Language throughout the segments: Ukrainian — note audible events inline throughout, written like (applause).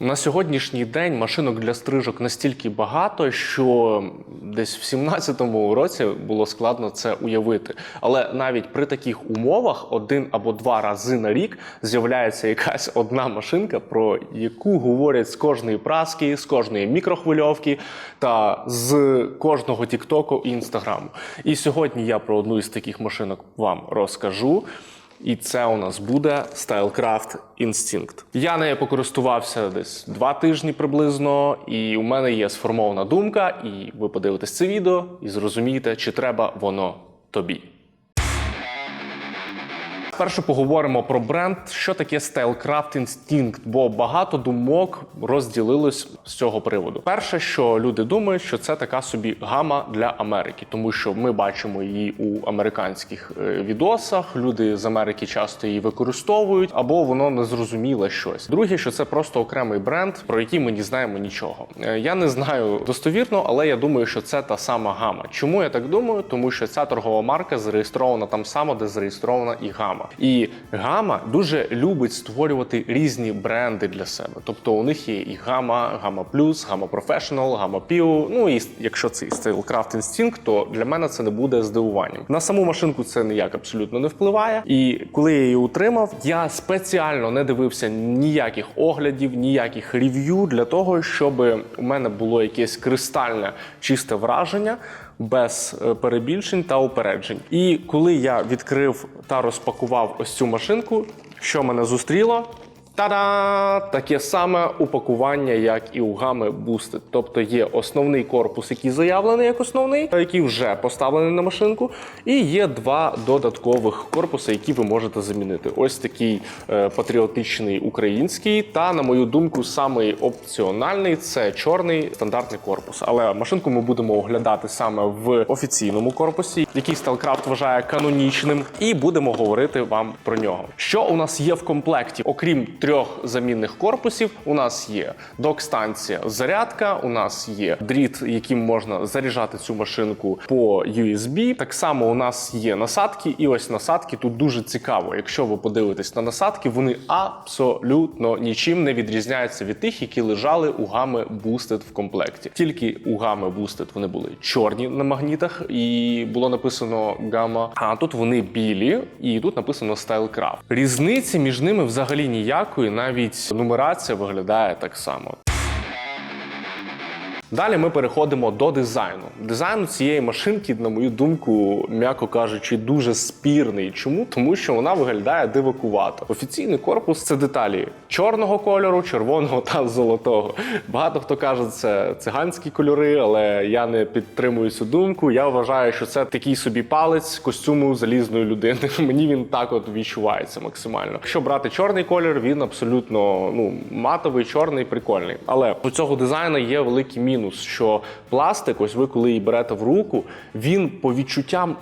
На сьогоднішній день машинок для стрижок настільки багато, що десь в 17-му році було складно це уявити. Але навіть при таких умовах один або два рази на рік з'являється якась одна машинка, про яку говорять з кожної праски, з кожної мікрохвильовки та з кожного тіктоку і інстаграму. І сьогодні я про одну із таких машинок вам розкажу. І це у нас буде StyleCraft Instinct. Я нею покористувався десь два тижні приблизно, і у мене є сформована думка, і ви подивитесь це відео і зрозумієте, чи треба воно тобі. Спершу поговоримо про бренд, що таке StyleCraft Instinct, бо багато думок розділилось з цього приводу. Перше, що люди думають, що це така собі гама для Америки, тому що ми бачимо її у американських е, відосах. Люди з Америки часто її використовують, або воно незрозуміле щось. Друге, що це просто окремий бренд, про який ми не знаємо нічого. Е, Я не знаю достовірно, але я думаю, що це та сама гама. Чому я так думаю? Тому що ця торгова марка зареєстрована там само, де зареєстрована і гама. І гама дуже любить створювати різні бренди для себе. Тобто у них є і гама, гама плюс, гама професіонал, гама піу. Ну і якщо це Steelcraft Instinct, то для мене це не буде здивуванням. На саму машинку це ніяк абсолютно не впливає. І коли я її утримав, я спеціально не дивився ніяких оглядів, ніяких рев'ю для того, щоб у мене було якесь кристальне чисте враження без е, перебільшень та упереджень. І коли я відкрив та розпакував ось цю машинку, що мене зустріло? Та-да! Таке саме упакування, як і у гами Boosted. Тобто є основний корпус, який заявлений як основний, який вже поставлений на машинку, і є два додаткових корпуси, які ви можете замінити. Ось такий е, патріотичний український, та, на мою думку, самий опціональний це чорний стандартний корпус. Але машинку ми будемо оглядати саме в офіційному корпусі, який StyleCraft вважає канонічним, і будемо говорити вам про нього. Що у нас є в комплекті, окрім трьох замінних корпусів, у нас є док-станція зарядка, у нас є дріт, яким можна заряджати цю машинку по USB. Так само у нас є насадки, і ось насадки тут дуже цікаво. Якщо ви подивитесь на насадки, вони абсолютно нічим не відрізняються від тих, які лежали у гами Boosted в комплекті. Тільки у гами Boosted вони були чорні на магнітах, і було написано гама. А тут вони білі, і тут написано StyleCraft. Різниці між ними взагалі ніякої, навіть нумерація виглядає так само. Далі ми переходимо до дизайну. Дизайн цієї машинки, на мою думку, м'яко кажучи, дуже спірний. Чому? Тому що вона виглядає дивакувато. Офіційний корпус це деталі чорного кольору, червоного та золотого. Багато хто каже, це циганські кольори, але я не підтримую цю думку. Я вважаю, що це такий собі палець костюму залізної людини. (laughs) Мені він так от відчувається максимально. Якщо брати чорний колір, він абсолютно ну матовий, чорний, прикольний. Але у цього дизайну є великий мінус, що пластик, ось ви коли її берете в руку, він по відчуттям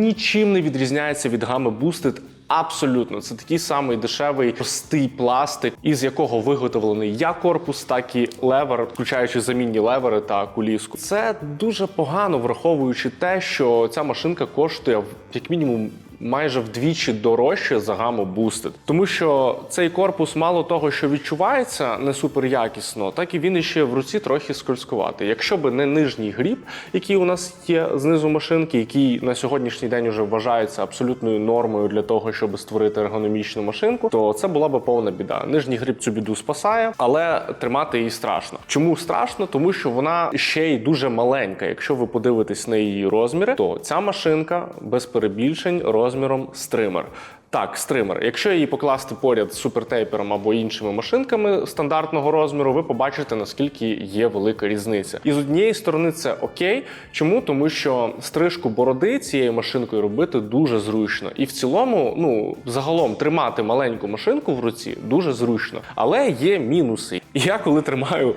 нічим не відрізняється від гами Boosted Абсолютно, це такий самий дешевий простий пластик, із якого виготовлений як корпус, так і левер, включаючи замінні левери та куліску. Це дуже погано, враховуючи те, що ця машинка коштує як мінімум. Майже вдвічі дорожче за гаму Boosted. тому що цей корпус мало того, що відчувається не супер якісно, так і він іще в руці трохи скользкуватий. Якщо би не нижній гріб, який у нас є знизу машинки, який на сьогоднішній день вже вважається абсолютною нормою для того, щоб створити ергономічну машинку, то це була би повна біда. Нижній гріб цю біду спасає, але тримати її страшно. Чому страшно? Тому що вона ще й дуже маленька. Якщо ви подивитесь на її розміри, то ця машинка без перебільшень розміром стример. Так, стример. Якщо її покласти поряд з супертейпером або іншими машинками стандартного розміру, ви побачите наскільки є велика різниця. І з однієї сторони це окей. Чому? Тому що стрижку бороди цією машинкою робити дуже зручно. І в цілому, ну загалом тримати маленьку машинку в руці дуже зручно. Але є мінуси. І я коли тримаю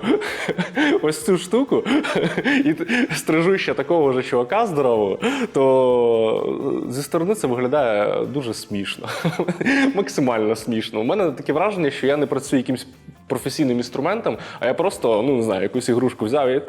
(laughs) ось цю штуку і стрижу ще такого ж чувака здорового, то зі сторони це виглядає дуже смішно. (laughs) Максимально смішно. У мене таке враження, що я не працюю якимсь професійним інструментом, а я просто, ну не знаю, якусь ігрушку взяв і.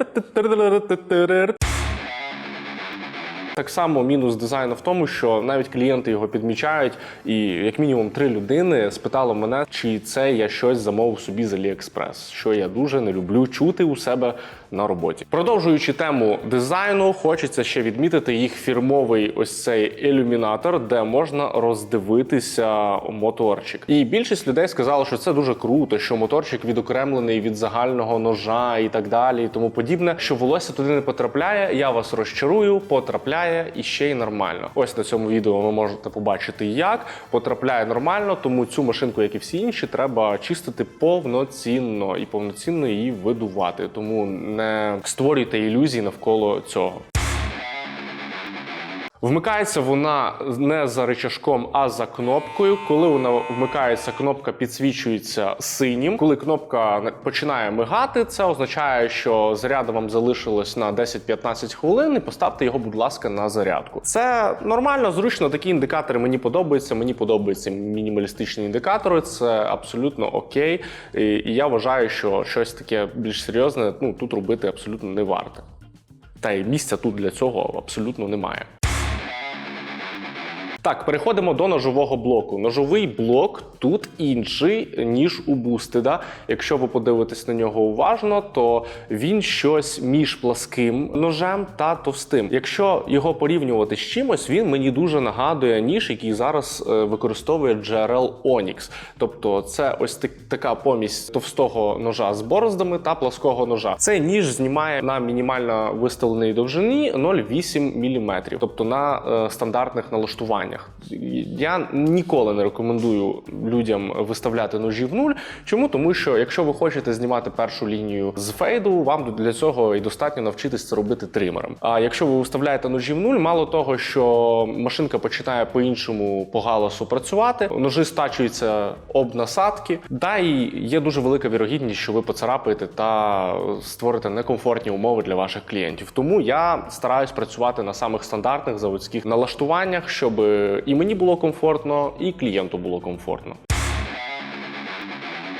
Так само мінус дизайну в тому, що навіть клієнти його підмічають, і як мінімум три людини спитали мене, чи це я щось замовив собі з AliExpress, що я дуже не люблю чути у себе на роботі. Продовжуючи тему дизайну, хочеться ще відмітити їх фірмовий ось цей ілюмінатор, де можна роздивитися моторчик. І більшість людей сказали, що це дуже круто, що моторчик відокремлений від загального ножа і так далі, і тому подібне. Що волосся туди не потрапляє. Я вас розчарую, потрапляє і ще й нормально. Ось на цьому відео ви можете побачити, як потрапляє нормально, тому цю машинку, як і всі інші, треба чистити повноцінно і повноцінно її видувати. Тому не створюйте ілюзій навколо цього. Вмикається вона не за рычажком, а за кнопкою. Коли вона вмикається, кнопка підсвічується синім. Коли кнопка починає мигати, це означає, що заряду вам залишилось на 10-15 хвилин. І поставте його, будь ласка, на зарядку. Це нормально, зручно. Такі індикатори мені подобаються. Мені подобаються мінімалістичні індикатори. Це абсолютно окей. І я вважаю, що щось таке більш серйозне ну тут робити абсолютно не варто. Та й місця тут для цього абсолютно немає. Так, переходимо до ножового блоку. Ножовий блок тут інший, ніж у Бустеда. Якщо ви подивитесь на нього уважно, то він щось між пласким ножем та товстим. Якщо його порівнювати з чимось, він мені дуже нагадує ніж, який зараз е, використовує GRL Onyx. Тобто, це ось така помість товстого ножа з бороздами та плаского ножа. Цей ніж знімає на мінімально виставленій довжині 0,8 мм, тобто на е, стандартних налаштуваннях. Я ніколи не рекомендую людям виставляти ножі в нуль. Чому? Тому що якщо ви хочете знімати першу лінію з фейду, вам для цього і достатньо навчитись це робити тримером. А якщо ви виставляєте ножі в нуль, мало того, що машинка починає по-іншому по галасу працювати, ножі стачуються об насадки, да і є дуже велика вірогідність, що ви поцарапаєте та створите некомфортні умови для ваших клієнтів. Тому я стараюсь працювати на самих стандартних заводських налаштуваннях, щоб і мені було комфортно, і клієнту було комфортно.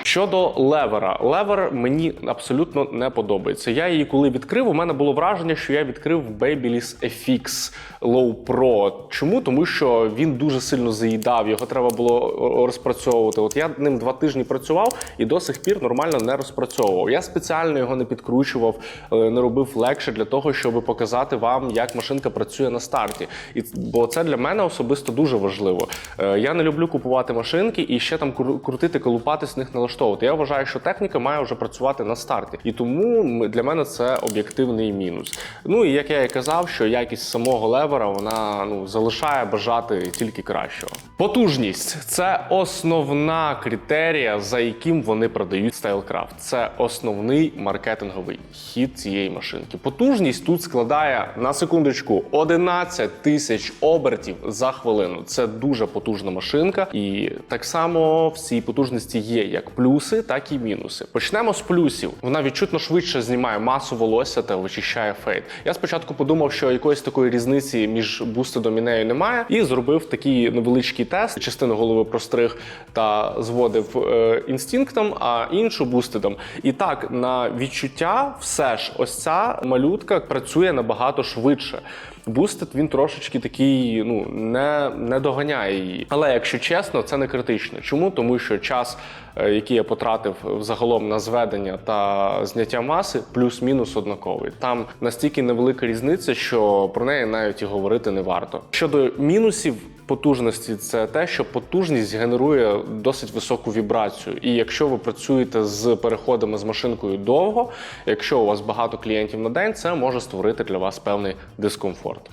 Щодо левера, левер мені абсолютно не подобається. Я її коли відкрив, у мене було враження, що я відкрив Babyliss FX Low Pro. Чому? Тому що він дуже сильно заїдав, його треба було розпрацьовувати. От я ним два тижні працював і до сих пір нормально не розпрацьовував. Я спеціально його не підкручував, е, не робив легше для того, щоб показати вам, як машинка працює на старті. І бо це для мене особисто дуже важливо. Е, Я не люблю купувати машинки і ще там крутити, колупатись в них налаштовувати. Я вважаю, що техніка має вже працювати на старті, і тому для мене це об'єктивний мінус. Ну і як я і казав, що якість самого левера вона ну залишає бажати тільки кращого. Потужність це основна критерія, за яким вони продають StyleCraft. Це основний маркетинговий хід цієї машинки. Потужність тут складає на секундочку 11 тисяч обертів за хвилину. Це дуже потужна машинка, і так само в цій потужності є як плюси, так і мінуси. Почнемо з плюсів. Вона відчутно швидше знімає масу волосся та вичищає фейд. Я спочатку подумав, що якоїсь такої різниці між бустедом і нею немає, і зробив такий невеличкий тест. Частину голови простриг та зводив е, інстинктом, а іншу бустедом. І так, на відчуття, все ж, ось ця малютка працює набагато швидше. Бустед він трошечки такий, ну не, не доганяє її. Але якщо чесно, це не критично. Чому? Тому що час, е, який я потратив загалом на зведення та зняття маси, плюс-мінус однаковий. Там настільки невелика різниця, що про неї навіть і говорити не варто. Щодо мінусів. Потужності це те, що потужність генерує досить високу вібрацію. І якщо ви працюєте з переходами з машинкою довго, якщо у вас багато клієнтів на день, це може створити для вас певний дискомфорт.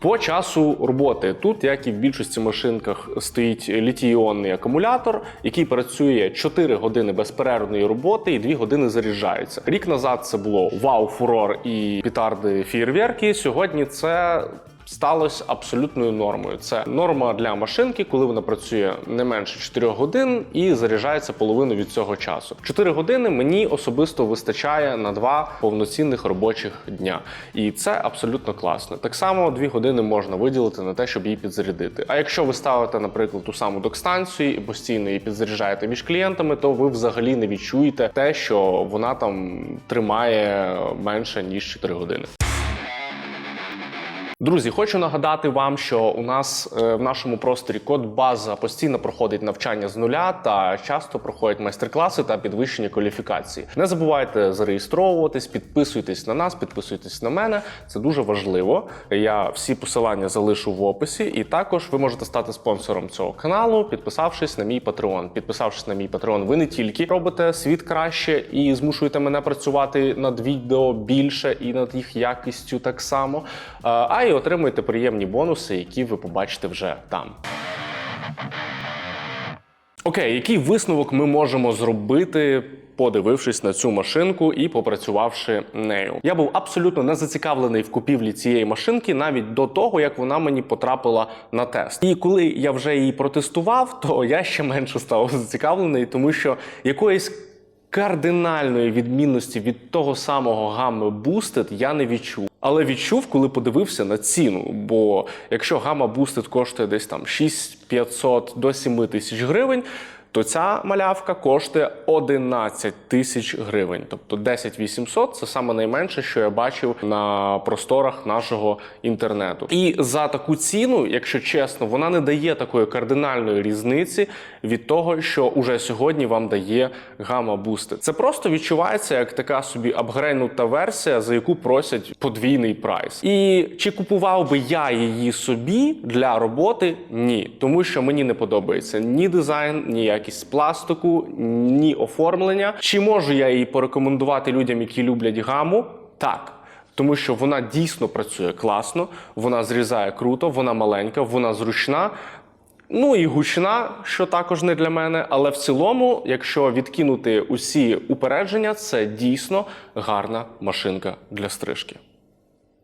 По часу роботи тут, як і в більшості машинках, стоїть літій-іонний акумулятор, який працює 4 години безперервної роботи і 2 години заряджається. Рік назад це було вау, фурор і пітарди фієрверки. Сьогодні це. Сталося абсолютною нормою. Це норма для машинки, коли вона працює не менше 4 годин і заряджається половину від цього часу. 4 години мені особисто вистачає на два повноцінних робочих дня, і це абсолютно класно. Так само 2 години можна виділити на те, щоб її підзарядити. А якщо ви ставите, наприклад, ту саму док-станцію і постійно її підзаряджаєте між клієнтами, то ви взагалі не відчуєте те, що вона там тримає менше ніж 4 години. Друзі, хочу нагадати вам, що у нас е, в нашому просторі код база постійно проходить навчання з нуля та часто проходять майстер-класи та підвищення кваліфікації. Не забувайте зареєстровуватись, підписуйтесь на нас, підписуйтесь на мене. Це дуже важливо. Я всі посилання залишу в описі, і також ви можете стати спонсором цього каналу, підписавшись на мій Patreon. Підписавшись на мій Patreon, ви не тільки робите світ краще і змушуєте мене працювати над відео більше і над їх якістю так само, е, а й отримуєте приємні бонуси, які ви побачите вже там. Окей, який висновок ми можемо зробити? Подивившись на цю машинку і попрацювавши нею, я був абсолютно не зацікавлений в купівлі цієї машинки навіть до того, як вона мені потрапила на тест. І коли я вже її протестував, то я ще менше став зацікавлений, тому що якоїсь кардинальної відмінності від того самого гами Boosted я не відчув. Але відчув, коли подивився на ціну. Бо якщо гама бустит коштує десь там 6500 до 7 тисяч гривень, то ця малявка коштує 11 тисяч гривень. Тобто 10 800 – це саме найменше, що я бачив на просторах нашого інтернету. І за таку ціну, якщо чесно, вона не дає такої кардинальної різниці від того, що уже сьогодні вам дає гама Boosted. Це просто відчувається як така собі апгрейнута версія, за яку просять подвійний прайс. І чи купував би я її собі для роботи? Ні, тому що мені не подобається ні дизайн, ні якість пластику, ні оформлення. Чи можу я її порекомендувати людям, які люблять гаму? Так. Тому що вона дійсно працює класно, вона зрізає круто, вона маленька, вона зручна. Ну і гучна, що також не для мене. Але в цілому, якщо відкинути усі упередження, це дійсно гарна машинка для стрижки.